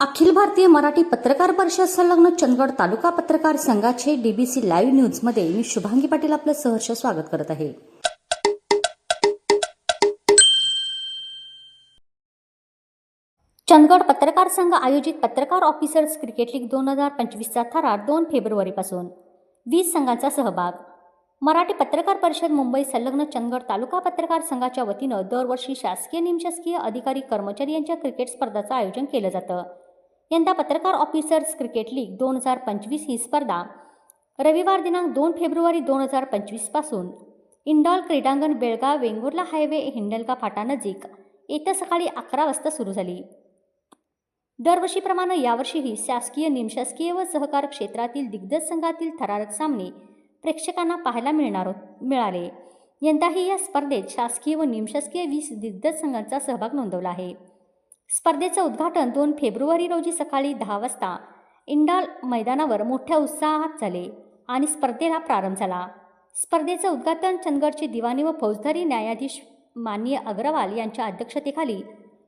अखिल भारतीय मराठी पत्रकार परिषद संलग्न चंदगड तालुका पत्रकार संघाचे डीबीसी लाईव्ह न्यूजमध्ये मी शुभांगी पाटील आपलं सहर्ष स्वागत करत आहे. चंदगड पत्रकार संघ आयोजित पत्रकार ऑफिसर्स क्रिकेट लीग दोन हजार पंचवीसचा थरार दोन फेब्रुवारीपासून वीस संघांचा सहभाग. मराठी पत्रकार परिषद मुंबई संलग्न चंदगड तालुका पत्रकार संघाच्या वतीनं दरवर्षी शासकीय निमशासकीय अधिकारी कर्मचारी यांच्या क्रिकेट स्पर्धाचं आयोजन केलं जातं. यंदा पत्रकार ऑफिसर्स क्रिकेट लीग दोन हजार पंचवीस ही स्पर्धा रविवार दिनांक दोन फेब्रुवारी दोन हजार पंचवीसपासून इंडॉल क्रीडांगण बेळगाव वेंगुर्ला हायवे हिंडलका फाटानजीक येत्या सकाळी अकरा वाजता सुरू झाली. दरवर्षीप्रमाणे यावर्षीही शासकीय निमशासकीय व सहकार क्षेत्रातील दिग्गज संघातील थरारक सामने प्रेक्षकांना पाहायला मिळणार मिळाले. यंदाही या स्पर्धेत शासकीय व निमशासकीय वीस दिग्गज संघांचा सहभाग नोंदवला आहे. स्पर्धेचं उद्घाटन दोन फेब्रुवारी रोजी सकाळी दहा वाजता. इंडाल मैदानावर मोठ्या उत्साहात झाले आणि स्पर्धेला प्रारंभ झाला. स्पर्धेचं उद्घाटन चंदगडचे दिवाणी व फौजदारी न्यायाधीश माननीय अग्रवाल यांच्या अध्यक्षतेखाली.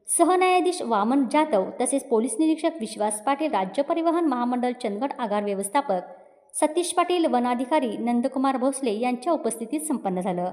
सहन्यायाधीश वामन जाधव तसेच पोलीस निरीक्षक विश्वास पाटील राज्य परिवहन महामंडळ चंदगड आगार व्यवस्थापक सतीश पाटील वनाधिकारी नंदकुमार भोसले यांच्या उपस्थितीत संपन्न झालं.